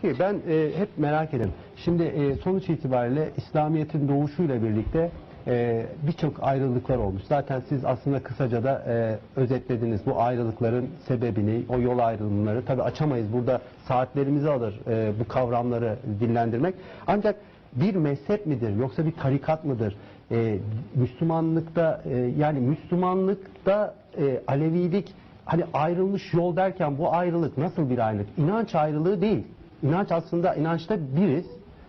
Peki ben e, hep merak ederim. Şimdi e, sonuç itibariyle İslamiyet'in doğuşuyla birlikte e, birçok ayrılıklar olmuş. Zaten siz aslında kısaca da e, özetlediniz bu ayrılıkların sebebini, o yol ayrımları. Tabi açamayız burada saatlerimizi alır e, bu kavramları dillendirmek. Ancak bir mezhep midir yoksa bir tarikat mıdır? E, Müslümanlıkta e, yani Müslümanlıkta e, Alevilik hani ayrılmış yol derken bu ayrılık nasıl bir ayrılık? İnanç ayrılığı değil. İnanç aslında inançta biriz.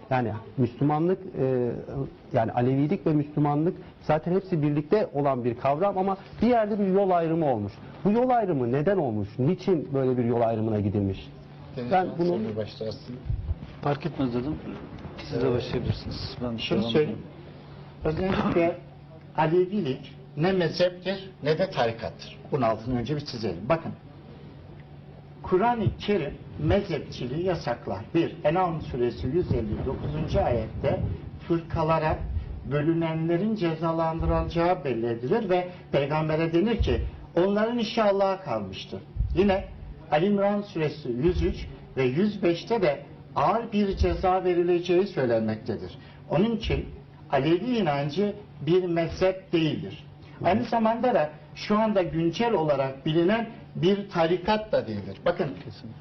Yani Müslümanlık e, yani Alevilik ve Müslümanlık zaten hepsi birlikte olan bir kavram ama bir yerde bir yol ayrımı olmuş. Bu yol ayrımı neden olmuş? Niçin böyle bir yol ayrımına gidilmiş? Ben bunu başlarsın. Fark etmez dedim. Siz de başlayabilirsiniz. Ben Şunu söyleyeyim. Özellikle Alevilik ne mezheptir ne de tarikattır. Bunun altını önce bir çizelim. Bakın. Kur'an-ı Kerim mezhepçiliği yasaklar. Bir, En'am suresi 159. ayette fırkalara bölünenlerin cezalandırılacağı belli edilir ve peygambere denir ki onların işi Allah'a kalmıştır. Yine Ali İmran suresi 103 ve 105'te de ağır bir ceza verileceği söylenmektedir. Onun için Alevi inancı bir mezhep değildir. Aynı zamanda da şu anda güncel olarak bilinen bir tarikat da değildir. Bakın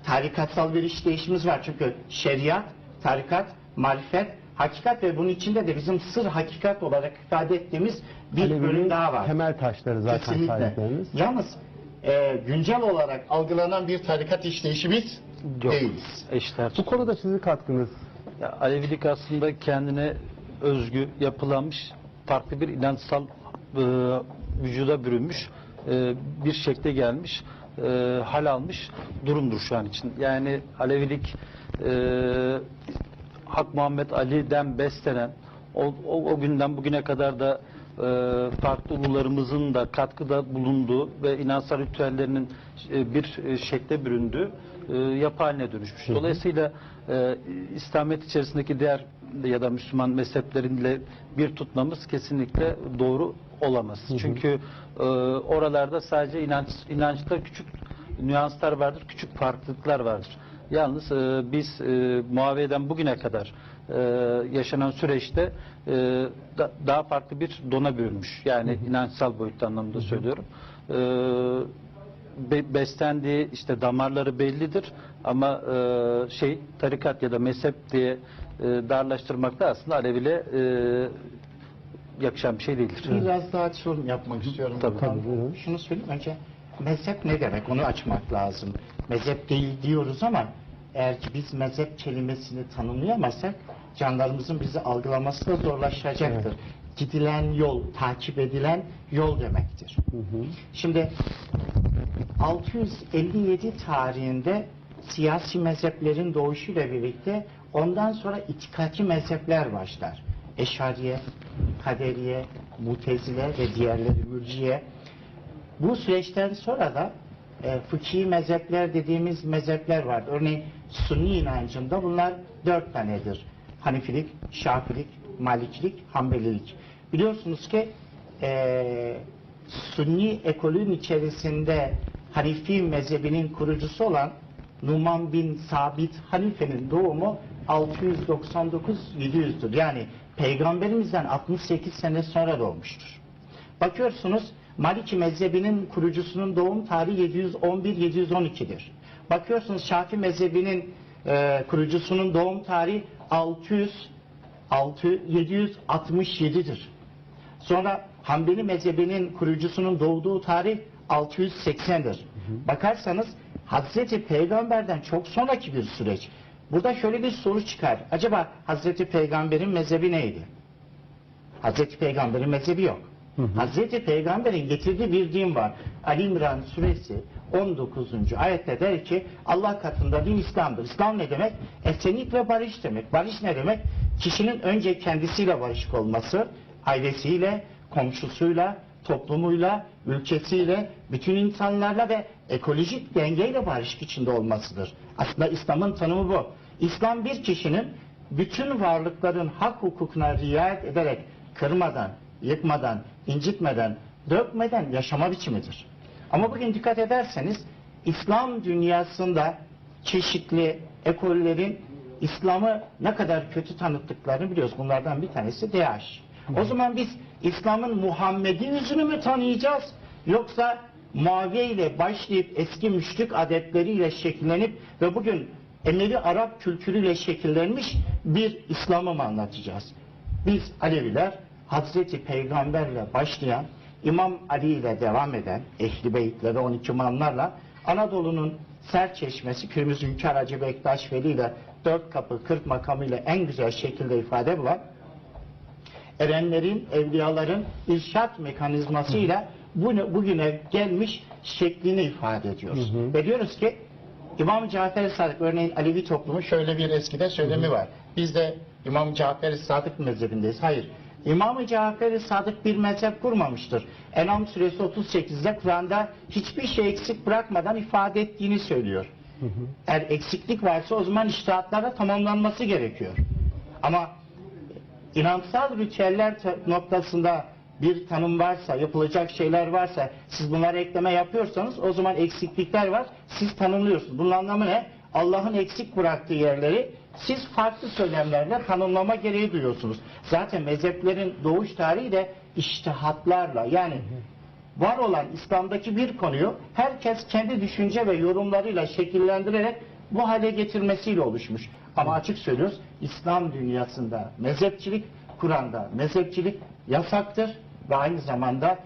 tarikatsal bir işleyişimiz var çünkü şeriat, tarikat, marifet, hakikat ve bunun içinde de bizim sır hakikat olarak ifade ettiğimiz bir bölüm daha var. temel taşları zaten Kesinlikle. sahipleriniz. Yalnız e, güncel olarak algılanan bir tarikat işleyişimiz Yok. değiliz. Eşler. Bu konuda sizin katkınız Ya, Alevilik aslında kendine özgü yapılanmış farklı bir inançsal e, vücuda bürünmüş e, bir şekle gelmiş e, hal almış durumdur şu an için. Yani Alevilik e, Hak Muhammed Ali'den beslenen o, o, o günden bugüne kadar da e, farklı ulularımızın da katkıda bulunduğu ve inançsal ritüellerinin e, bir e, şekle büründüğü e, yapı haline dönüşmüş. Dolayısıyla e, İslamiyet içerisindeki diğer ya da Müslüman mezheplerinle bir tutmamız kesinlikle doğru olamaz. Çünkü e, oralarda sadece inanç inançta küçük nüanslar vardır, küçük farklılıklar vardır. Yalnız e, biz e, Muaviye'den bugüne kadar e, yaşanan süreçte e, da- daha farklı bir dona bürünmüş. Yani inançsal boyutta anlamda söylüyorum. E, be- beslendiği işte damarları bellidir ama e, şey tarikat ya da mezhep diye e, darlaştırmak da aslında Alevile e, yakışan bir şey değildir. Biraz daha açılım yapmak istiyorum. Tabii, tabii, buyurun. Şunu söyleyeyim önce mezhep ne demek onu açmak lazım. Mezhep değil diyoruz ama eğer ki biz mezhep kelimesini tanımlayamazsak canlarımızın bizi algılaması da zorlaşacaktır. Gidilen yol, takip edilen yol demektir. Şimdi 657 tarihinde siyasi mezheplerin doğuşuyla birlikte ondan sonra itikaki mezhepler başlar. Eşariye, Kaderiye, Mutezile ve diğerleri Mürciye. Bu süreçten sonra da e, fıkhi mezhepler dediğimiz mezhepler var. Örneğin Sunni inancında bunlar dört tanedir. Hanifilik, Şafilik, Malikilik, Hanbelilik. Biliyorsunuz ki e, Sunni ekolün içerisinde Hanifi mezhebinin kurucusu olan Numan bin Sabit Hanife'nin doğumu 699-700'dür. Yani peygamberimizden 68 sene sonra doğmuştur. Bakıyorsunuz Maliki mezhebinin kurucusunun doğum tarihi 711-712'dir. Bakıyorsunuz Şafi mezhebinin e, kurucusunun doğum tarihi 600 6 767'dir. Sonra Hanbeli mezhebinin kurucusunun doğduğu tarih 680'dir. Bakarsanız Hazreti Peygamber'den çok sonraki bir süreç. Burada şöyle bir soru çıkar. Acaba Hazreti Peygamber'in mezhebi neydi? Hazreti Peygamber'in mezhebi yok. Hazreti Peygamber'in getirdiği bir din var. Ali İmran suresi 19. ayette der ki Allah katında din İslam'dır. İslam ne demek? Esenlik ve barış demek. Barış ne demek? Kişinin önce kendisiyle barışık olması, ailesiyle, komşusuyla, toplumuyla, ülkesiyle, bütün insanlarla ve ekolojik dengeyle barışık içinde olmasıdır. Aslında İslam'ın tanımı bu. İslam bir kişinin bütün varlıkların hak hukukuna riayet ederek kırmadan, yıkmadan, incitmeden, dökmeden yaşama biçimidir. Ama bugün dikkat ederseniz İslam dünyasında çeşitli ekollerin İslam'ı ne kadar kötü tanıttıklarını biliyoruz. Bunlardan bir tanesi DAEŞ. O zaman biz İslam'ın Muhammed'i yüzünü mü tanıyacağız? Yoksa Muaviye ile başlayıp eski müşrik adetleriyle şekillenip ve bugün Emevi Arap kültürüyle şekillenmiş bir İslam'ı mı anlatacağız? Biz Aleviler Hazreti Peygamberle başlayan İmam Ali ile devam eden Ehli Beytleri 12 imamlarla Anadolu'nun ser çeşmesi Kırmızı Hünkar Hacı Bektaş Veli ile dört kapı kırk makamıyla en güzel şekilde ifade bulan erenlerin, evliyaların irşat mekanizmasıyla bu, bugüne gelmiş şeklini ifade ediyoruz. Ve diyoruz ki İmam Cafer Sadık örneğin Alevi toplumu şöyle bir eskide söylemi var. Biz de İmam Cafer Sadık mezhebindeyiz. Hayır. İmam Cafer Sadık bir mezhep kurmamıştır. Enam suresi 38'de Kur'an'da hiçbir şey eksik bırakmadan ifade ettiğini söylüyor. Eğer eksiklik varsa o zaman iştihatlara tamamlanması gerekiyor. Ama inançsal ritüeller noktasında bir tanım varsa, yapılacak şeyler varsa, siz bunlara ekleme yapıyorsanız o zaman eksiklikler var, siz tanımlıyorsunuz. Bunun anlamı ne? Allah'ın eksik bıraktığı yerleri siz farklı söylemlerle tanımlama gereği duyuyorsunuz. Zaten mezheplerin doğuş tarihi de iştihatlarla yani var olan İslam'daki bir konuyu herkes kendi düşünce ve yorumlarıyla şekillendirerek bu hale getirmesiyle oluşmuş. Ama açık söylüyoruz İslam dünyasında mezhepçilik, Kur'an'da mezhepçilik yasaktır ve aynı zamanda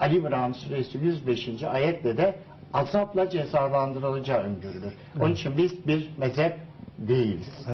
Ali İmran suresi 105. ayetle de azapla cezalandırılacağı öngörülür. Onun için biz bir mezhep değiliz.